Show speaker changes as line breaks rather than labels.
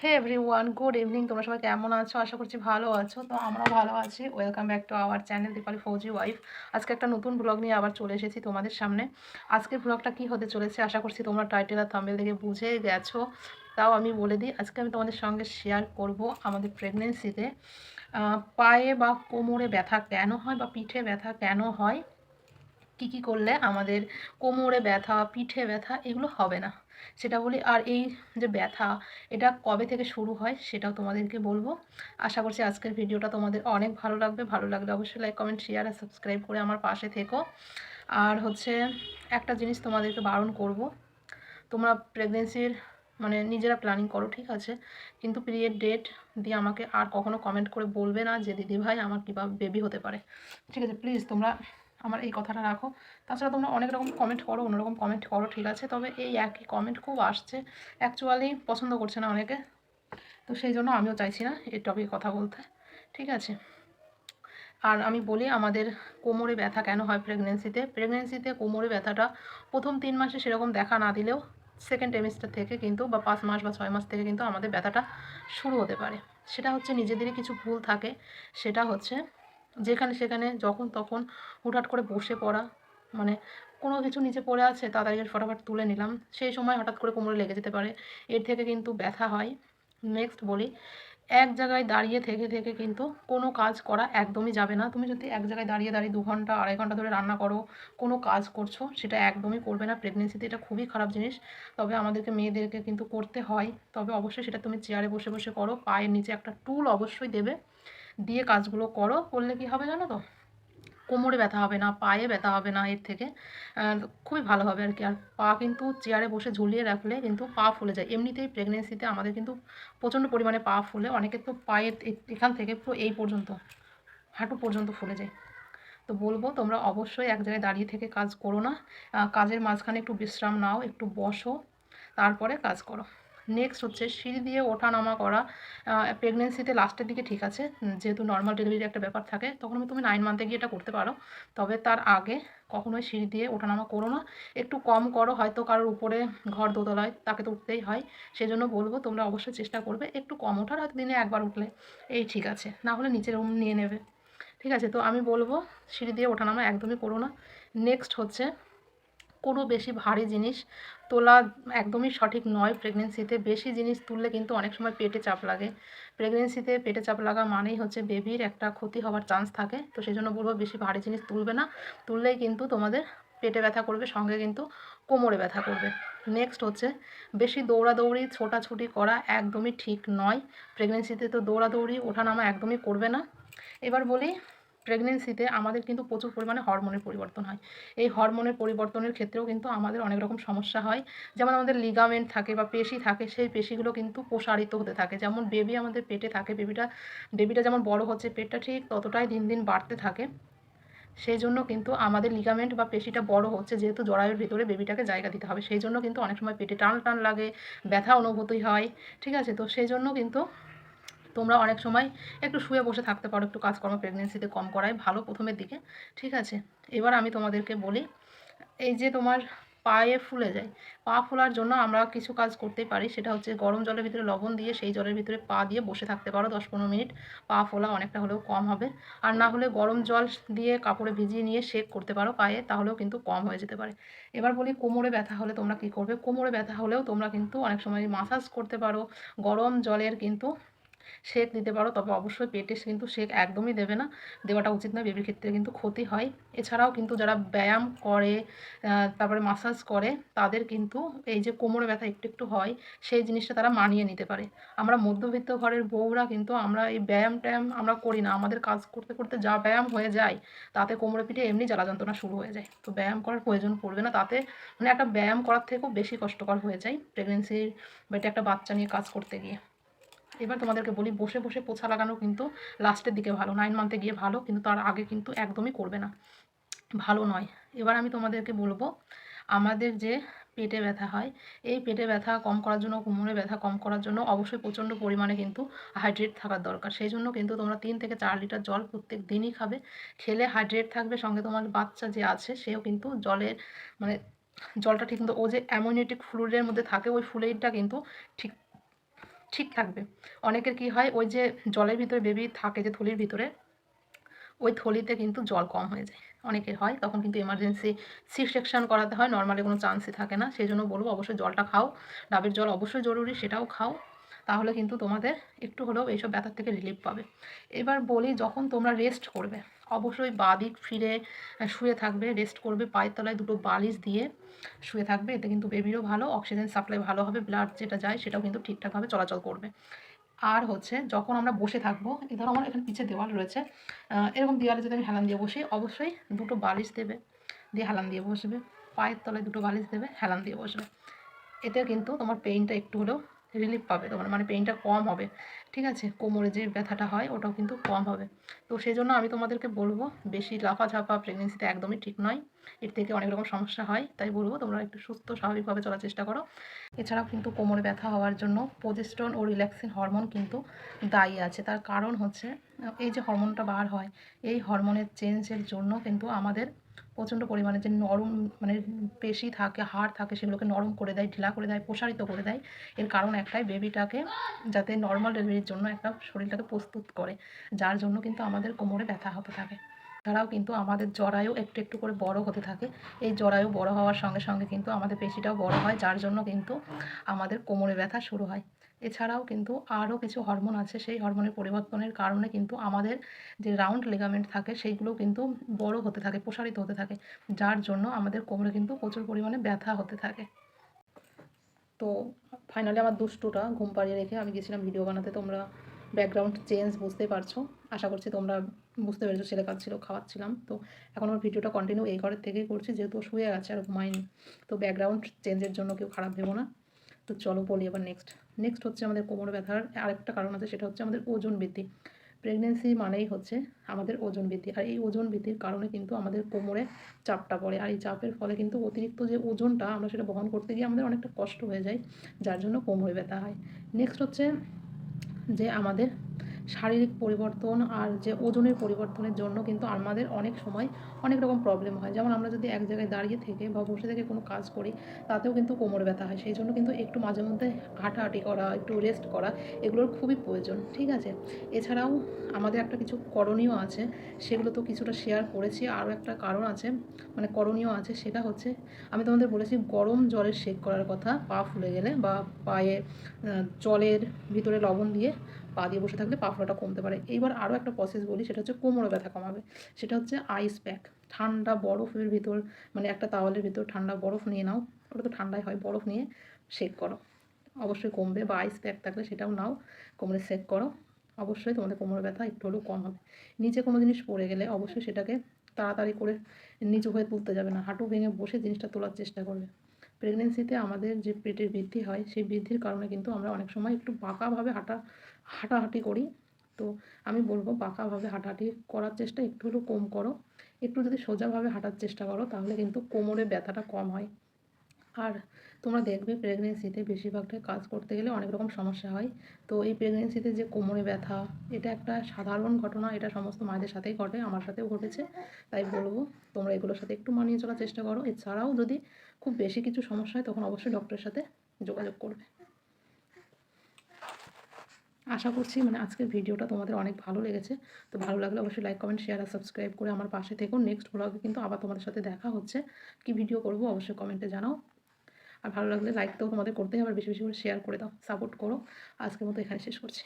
হে everyone good evening তোমরা সবাই কেমন আছো? আশা করছি ভালো আছো। তো আমরাও ভালো আছি। Welcome back to our channel Dipali Fauji wife আজকে একটা নতুন ব্লগ নিয়ে আবার চলে এসেছি তোমাদের সামনে। আজকের ব্লগটা কি হতে চলেছে? আশা করছি তোমরা টাইটেল আর থাম্বেল দেখে বুঝে গেছো। তাও আমি বলে দিই, আজকে আমি তোমাদের সঙ্গে শেয়ার করব আমাদের প্রেগনেন্সিতে পায়ে বা কোমরে ব্যথা কেন হয় বা পিঠে ব্যথা কেন হয়? কি কি করলে আমাদের কোমরে ব্যথা, পিঠে ব্যথা এগুলো হবে না। সেটা বলি, আর এই যে ব্যথা, এটা কবে থেকে শুরু হয় সেটাও তোমাদেরকে বলব। আশা করছি আজকের ভিডিওটা তোমাদের অনেক ভালো লাগবে। ভালো লাগলে অবশ্যই লাইক কমেন্ট শেয়ার আর সাবস্ক্রাইব করে আমার পাশে থেকো। আর হচ্ছে একটা জিনিস তোমাদেরকে বারণ করব, তোমরা প্রেগনেন্সির মানে নিজেরা প্ল্যানিং করো, ঠিক আছে? কিন্তু পিরিয়ড ডেট দিয়ে আমাকে আর কখনো কমেন্ট করে বলবে না যে দিদি ভাই আমার কীভাবে বেবি হতে পারে? ঠিক আছে প্লিজ তোমরা আমার এই কথাটা রাখো। তাছাড়া তোমরা অনেক রকম কমেন্ট করো অন্যরকম কমেন্ট করো, ঠিক আছে? তবে এই একই কমেন্ট খুব আসছে। অ্যাকচুয়ালি পছন্দ করছে না অনেকে। তো সেই জন্য আমিও চাইছি না এই টপিকে কথা বলতে। ঠিক আছে? আর আমি বলি আমাদের কোমরে ব্যথা কেন হয় প্রেগনেন্সিতে প্রেগনেন্সিতে কোমরে ব্যথাটা প্রথম তিন মাসে সেরকম দেখা না দিলেও সেকেন্ড টেমিস্টার থেকে কিন্তু বা পাঁচ মাস বা ছয় মাস থেকে কিন্তু আমাদের ব্যথাটা শুরু হতে পারে। সেটা হচ্ছে নিজেদেরই কিছু ভুল থাকে। সেটা হচ্ছে যেখানে সেখানে যখন তখন হুটহাট করে বসে পড়া। মানে কোনো কিছু নিচে পড়ে আছে, তাড়াতাড়ি ফটাফট তুলে নিলাম। সেই সময় হঠাৎ করে কোমরে লেগে যেতে পারে। এর থেকে কিন্তু ব্যথা হয়। নেক্সট বলি, এক জায়গায় দাঁড়িয়ে থেকে থেকে কিন্তু কোনো কাজ করা একদমই যাবে না। তুমি যদি এক জায়গায় দাঁড়িয়ে দাঁড়িয়ে দু ঘণ্টা, আড়াই ঘণ্টা ধরে রান্না করো, কোনো কাজ করছ, সেটা একদমই করবে না। প্রেগনেন্সিতে এটা খুবই খারাপ জিনিস। তবে আমাদেরকে, মেয়েদেরকে কিন্তু করতে হয়। তবে অবশ্যই সেটা তুমি চেয়ারে বসে বসে করো। পায়ের নিচে একটা টুল অবশ্যই দেবে। দিয়ে কাজগুলো করো, করলে কি হবে জানো তো? কোমরে ব্যথা হবে না, পায়ে ব্যথা হবে না এর থেকে। খুবই ভালো হবে আর কি। আর পা কিন্তু চেয়ারে বসে ঝুলিয়ে রাখলে কিন্তু পা ফুলে যায়। এমনিতেই প্রেগনেন্সিতে আমাদের কিন্তু প্রচণ্ড পরিমাণে পা ফুলে। অনেকের তো পায়ের এখান থেকে পুরো এই পর্যন্ত, হাঁটু পর্যন্ত ফুলে যায়। তো বলব, তোমরা অবশ্যই এক জায়গায় দাঁড়িয়ে থেকে কাজ করো না। কাজের মাঝখানে একটু বিশ্রাম নাও, একটু বসো, তারপরে কাজ করো। নেক্সট হচ্ছে সিঁড়ি দিয়ে ওঠা নামা করা প্রেগনেন্সিতে লাস্টের দিকে ঠিক আছে। যেহেতু নর্মাল ডেলিভারি একটা ব্যাপার থাকে, তখন তুমি নাইন মান্থে গিয়ে এটা করতে পারো। তবে তার আগে কখনোই সিঁড়ি দিয়ে ওঠানামা করো না। একটু কম করো, হয়তো কারোর উপরে ঘর দোতলায় তাকে তো উঠতেই হয়। সেই জন্য বলব, তোমরা অবশ্যই চেষ্টা করবে একটু কম ওঠার, হয়তো দিনে একবার উঠলে। এই ঠিক আছে। না হলে নিচের রুম নিয়ে নেবে। ঠিক আছে, তো আমি বলব, সিঁড়ি দিয়ে ওঠানামা একদমই করো না। নেক্সট হচ্ছে কোনো বেশি ভারী জিনিস তোলা একদমই সঠিক নয় প্রেগনেন্সিতে বেশি জিনিস তুললে কিন্তু অনেক সময় পেটে চাপ লাগে। প্রেগনেন্সিতে পেটে চাপ লাগা মানেই হচ্ছে বেবির একটা ক্ষতি হওয়ার চান্স থাকে। তো সেই জন্য বলব বেশি ভারী জিনিস তুলবে না। তুললেই কিন্তু তোমাদের পেটে ব্যথা করবে, সঙ্গে কিন্তু কোমরে ব্যথা করবে। নেক্সট হচ্ছে বেশি দৌড়াদৌড়ি, ছোটাছুটি করা একদমই ঠিক নয়। প্রেগনেন্সিতে তো দৌড়াদৌড়ি ওঠানামা একদমই করবে না। এবার বলি প্রেগনেন্সিতে আমাদের কিন্তু প্রচুর পরিমাণে হরমোনের পরিবর্তন হয়। এই হরমোনের পরিবর্তনের ক্ষেত্রেও কিন্তু আমাদের অনেক রকম সমস্যা হয়। যেমন আমাদের লিগামেন্ট থাকে বা পেশি থাকে, সেই পেশিগুলো কিন্তু প্রসারিত হতে থাকে। যেমন বেবি আমাদের পেটে থাকে বেবিটা বেবিটা যেমন বড় হচ্ছে, পেটটা ঠিক ততটাই দিন দিন বাড়তে থাকে। সেই জন্য কিন্তু আমাদের লিগামেন্ট বা পেশিটা বড় হচ্ছে যেহেতু জরায়ুর ভিতরে বেবিটাকে জায়গা দিতে হবে। সেই জন্য কিন্তু অনেক সময় পেটে টান টান লাগে, ব্যথা অনুভূতি হয়, ঠিক আছে? তো সেই জন্য কিন্তু তোমরা অনেক সময় একটু শুয়ে বসে থাকতে পারো, একটু কাজকর্ম প্রেগনেন্সিতে কম করাই ভালো প্রথমের দিকে, ঠিক আছে? এবার আমি তোমাদেরকে বলি, এই যে তোমার পায়ে ফুলে যায়, পা ফোলার জন্য আমরা কিছু কাজ করতেই পারি। সেটা হচ্ছে গরম জলের ভিতরে লবণ দিয়ে সেই জলের ভিতরে পা দিয়ে বসে থাকতে পারো। দশ পনেরো মিনিট পা ফোলা অনেকটা হলেও কম হবে। আর না হলে গরম জল দিয়ে কাপড়ে ভিজিয়ে নিয়ে শেক করতে পারো পায়ে, তাহলেও কিন্তু কম হয়ে যেতে পারে। এবার বলি কোমরে ব্যথা হলে তোমরা কি করবে? কোমরে ব্যথা হলেও তোমরা কিন্তু অনেক সময় মাসাজ করতে পারো। গরম জলের কিন্তু শেক দিতে পারো, তবে অবশ্যই পেটে কিন্তু শেক একদমই দেবে না। দেওয়াটা উচিত না বেবির ক্ষেত্রে কিন্তু ক্ষতি হয়। এছাড়াও কিন্তু যারা ব্যায়াম করে তারপরে মাসাজ করে, তাদের কিন্তু এই যে কোমরে ব্যথা একটু একটু হয়, সেই জিনিসটা তারা মানিয়ে নিতে পারে। আমরা মধ্যবিত্ত ঘরের বউরা কিন্তু আমরা এই ব্যায়াম ট্যায়াম আমরা করি না। আমাদের কাজ করতে করতে যা ব্যায়াম হয়ে যায়, তাতে কোমরে পিঠে এমনি জ্বালা যন্ত্রণা শুরু হয়ে যায়। তো ব্যায়াম করার প্রয়োজন পড়বে না, তাতে মানে একটা ব্যায়াম করার থেকেও বেশি কষ্টকর হয়ে যায় প্রেগনেন্সির বা একটা বাচ্চা নিয়ে কাজ করতে গিয়ে। এবার তোমাদেরকে বলি, বসে বসে পোছা লাগানো কিন্তু লাস্টের দিকে ভালো। নাইন মান্থে গিয়ে ভালো, কিন্তু তার আগে কিন্তু একদমই করবে না। ভালো নয়। এবার আমি তোমাদেরকে বলব, আমাদের যে পেটে ব্যথা হয়, এই পেটে ব্যথা কম করার জন্য, কোমরে ব্যথা কম করার জন্য অবশ্যই প্রচণ্ড পরিমাণে কিন্তু হাইড্রেট থাকার দরকার। সেই জন্য কিন্তু তোমরা তিন থেকে চার লিটার জল প্রত্যেক দিনই খাবে। খেলে হাইড্রেট থাকবে, সঙ্গে তোমার বাচ্চা যে আছে, সেও কিন্তু জলের মানে জলটা ঠিক মতো, ও যে অ্যামোনিটিক ফ্লুইডের মধ্যে থাকে, ওই ফ্লুইডটা কিন্তু ঠিক ঠিক থাকবে। অনেকের কি হয়, ওই যে জলের ভিতরে বেবি থাকে যে থলির ভিতরে, ওই থলিতে কিন্তু জল কম হয়ে যায়। অনেকের হয়, তখন কিন্তু এমার্জেন্সি সি সেকশন করাতে হয় নর্মালি কোনো চান্সই থাকে না। সেই জন্য বলব, অবশ্যই জলটা খাও। ডাবের জল অবশ্যই জরুরি, সেটাও খাও। তাহলে কিন্তু তোমাদের একটু হলেও এইসব ব্যথার থেকে রিলিফ পাবে। এবার বলি যখন তোমরা রেস্ট করবে, অবশ্যই বাদিক ফিরে শুয়ে থাকবে রেস্ট করবে, পায়ের তলায় দুটো বালিশ দিয়ে শুয়ে থাকবে, এতে কিন্তু বেবিরও ভালো অক্সিজেন সাপ্লাই ভালো হবে ব্লাড যেটা যায় সেটাও কিন্তু ঠিকঠাকভাবে চলাচল করবে। আর হচ্ছে যখন আমরা বসে থাকব, এ ধরো আমার এখানে পিছিয়ে দেওয়াল রয়েছে এরকম দেওয়ালে যদি আমি হেলান দিয়ে বসি, অবশ্যই দুটো বালিশ দেবে, দিয়ে হেলান দিয়ে বসবে, পায়ের তলায় দুটো বালিশ দেবে, হেলান দিয়ে বসবে। এতে কিন্তু তোমার পেইনটা একটু হলেও রিলিফ পাবে তোমার মানে পেইনটা কম হবে, ঠিক আছে? কোমরে যে ব্যথাটা হয়, ওটাও কিন্তু কম হবে। তো সেই জন্য আমি তোমাদেরকে বলব, বেশি লাফাঝাপা প্রেগনেন্সিতে একদমই ঠিক নয়। এর থেকে অনেক রকম সমস্যা হয়, তাই বলব তোমরা একটু সুস্থ, স্বাভাবিকভাবে চলার চেষ্টা করো। এছাড়াও কিন্তু কোমরে ব্যথা হওয়ার জন্য প্রোজেস্ট্রন ও রিল্যাক্সিন হরমোন কিন্তু দায়ী আছে। তার কারণ হচ্ছে, এই যে হরমোনটা বার হয়, এই হরমোনের চেঞ্জের জন্য কিন্তু আমাদের প্রচণ্ড পরিমাণে যে নরম মানে পেশি থাকে, হাড় থাকে, সেগুলোকে নরম করে দেয়, ঢিলা করে দেয়, প্রসারিত করে দেয়। এর কারণ একটাই, বেবিটাকে যাতে নর্মাল ডেলিভারির জন্য একটা শরীরটাকে প্রস্তুত করে, যার জন্য কিন্তু আমাদের কোমরে ব্যথা হতে থাকে। তারাও কিন্তু আমাদের জরায়ু একটু একটু করে বড় হতে থাকে। এই জরায়ু বড় হওয়ার সঙ্গে সঙ্গে কিন্তু আমাদের পেশিটাও বড় হয়, যার জন্য কিন্তু আমাদের কোমরে ব্যথা শুরু হয়। এছাড়াও কিন্তু আরও কিছু হরমোন আছে, সেই হরমোনের পরিবর্তনের কারণে কিন্তু আমাদের যে রাউন্ড লেগামেন্ট থাকে, সেইগুলো কিন্তু বড় হতে থাকে, প্রসারিত হতে থাকে। যার জন্য আমাদের কোমরে কিন্তু প্রচুর পরিমাণে ব্যথা হতে থাকে। তো ফাইনালি আমার দুষ্টুটা ঘুম পাড়িয়ে রেখে আমি গেছিলাম ভিডিও বানাতে। তোমরা ব্যাকগ্রাউন্ড চেঞ্জ বুঝতে পারছ। আশা করছি তোমরা বুঝতে পেরেছ, ছেলে ছিল খাওয়াচ্ছিলাম। তো এখন আমার ভিডিওটা কন্টিনিউ এই ঘরের থেকেই করছি, যেহেতু শুয়ে গেছে আর ঘুমায়নি। তো ব্যাকগ্রাউন্ড চেঞ্জের জন্য কেউ খারাপ ভেবো না। তো চলো বলি এবার নেক্সট নেক্সট হচ্ছে আমাদের কোমর ব্যথার আরেকটা কারণ আছে, সেটা হচ্ছে আমাদের ওজন বৃদ্ধি। প্রেগনেন্সি মানেই হচ্ছে আমাদের ওজন বৃদ্ধি, আর এই ওজন বৃদ্ধির কারণে কিন্তু আমাদের কোমরে চাপটা পড়ে, আর এই চাপের ফলে কিন্তু অতিরিক্ত যে ওজনটা আমরা সেটা বহন করতে গিয়ে আমাদের অনেকটা কষ্ট হয়ে যায়, যার জন্য কোমরে ব্যথা হয়। নেক্সট হচ্ছে যে আমাদের শারীরিক পরিবর্তন আর যে ওজনের পরিবর্তনের জন্য কিন্তু আমাদের অনেক সময় অনেক রকম প্রবলেম হয়। যেমন আমরা যদি এক জায়গায় দাঁড়িয়ে থেকে বা বসে থেকে কোনো কাজ করি, তাতেও কিন্তু কোমর ব্যথা হয়। সেই জন্য কিন্তু একটু মাঝে মধ্যে হাঁটাহাঁটি করা, একটু রেস্ট করা, এগুলোর খুবই প্রয়োজন। ঠিক আছে? এছাড়াও আমাদের একটা কিছু করণীয় আছে, সেগুলো তো কিছুটা শেয়ার করেছি। আরও একটা কারণ আছে মানে করণীয় আছে, সেটা হচ্ছে, আমি তোমাদের বলেছি গরম জলের শেক করার কথা। পা ফুলে গেলে বা পায়ে জলের ভিতরে লবণ দিয়ে পা দিয়ে বসে থাকলে পা ফোলাটা কমতে পারে। এইবার আরও একটা প্রসেস বলি, সেটা হচ্ছে কোমরে ব্যথা কমাবে। সেটা হচ্ছে আইস প্যাক ঠান্ডা বরফের ভিতর মানে একটা তাওয়ালের ভিতর ঠান্ডা বরফ নিয়ে নাও। ওটা তো ঠান্ডাই হয়, বরফ নিয়ে শেক করো। অবশ্যই কমবে বা আইস প্যাক থাকলে সেটাও নাও, কোমরে শেক করো। অবশ্যই তোমাদের কোমরে ব্যথা একটু হলেও কম হবে। নিচে কোনো জিনিস পড়ে গেলে অবশ্যই সেটাকে তাড়াতাড়ি করে নিচু হয়ে তুলতে যাবে না। হাঁটু ভেঙে বসে জিনিসটা তোলার চেষ্টা করবে। প্রেগনেন্সিতে আমাদের যে পেটের বৃদ্ধি হয়, সেই বৃদ্ধির কারণে কিন্তু আমরা অনেক সময় একটু বাঁকাভাবে হাঁটা হাঁটাহাঁটি করি। তো আমি বলব বাঁকাভাবে হাঁটাহাঁটি করার চেষ্টা একটু হলেও কম করো। একটু যদি সোজাভাবে হাঁটার চেষ্টা করো, তাহলে কিন্তু কোমরে ব্যথাটা কম হয়। আর তোমরা দেখবে প্রেগনেন্সিতে বেশিরভাগটাই কাজ করতে গেলে অনেক রকম সমস্যা হয়। তো এই প্রেগনেন্সিতে যে কোমরে ব্যথা, এটা একটা সাধারণ ঘটনা, এটা সমস্ত মায়েদের সাথেই ঘটে, আমার সাথেও ঘটেছে। তাই বলব, তোমরা এগুলোর সাথে একটু মানিয়ে চলার চেষ্টা করো। এছাড়াও যদি খুব বেশি কিছু সমস্যা হয়, তখন অবশ্যই ডক্টরের সাথে যোগাযোগ করবে। আশা করছি মানে আজকের ভিডিওটা তোমাদের অনেক ভালো লেগেছে। তো ভালো লাগলে অবশ্যই লাইক কমেন্ট শেয়ার আর সাবস্ক্রাইব করে আমার পাশে থেকো। নেক্সট ব্লগে কিন্তু আবার তোমাদের সাথে দেখা হচ্ছে। কি ভিডিও করব অবশ্যই কমেন্টে জানাও। আর ভালো লাগলে লাইক তো তোমাদের করতেই হবে বেশি বেশি করে শেয়ার করে দাও সাপোর্ট করো। আজকের মতো এখানে শেষ করছি।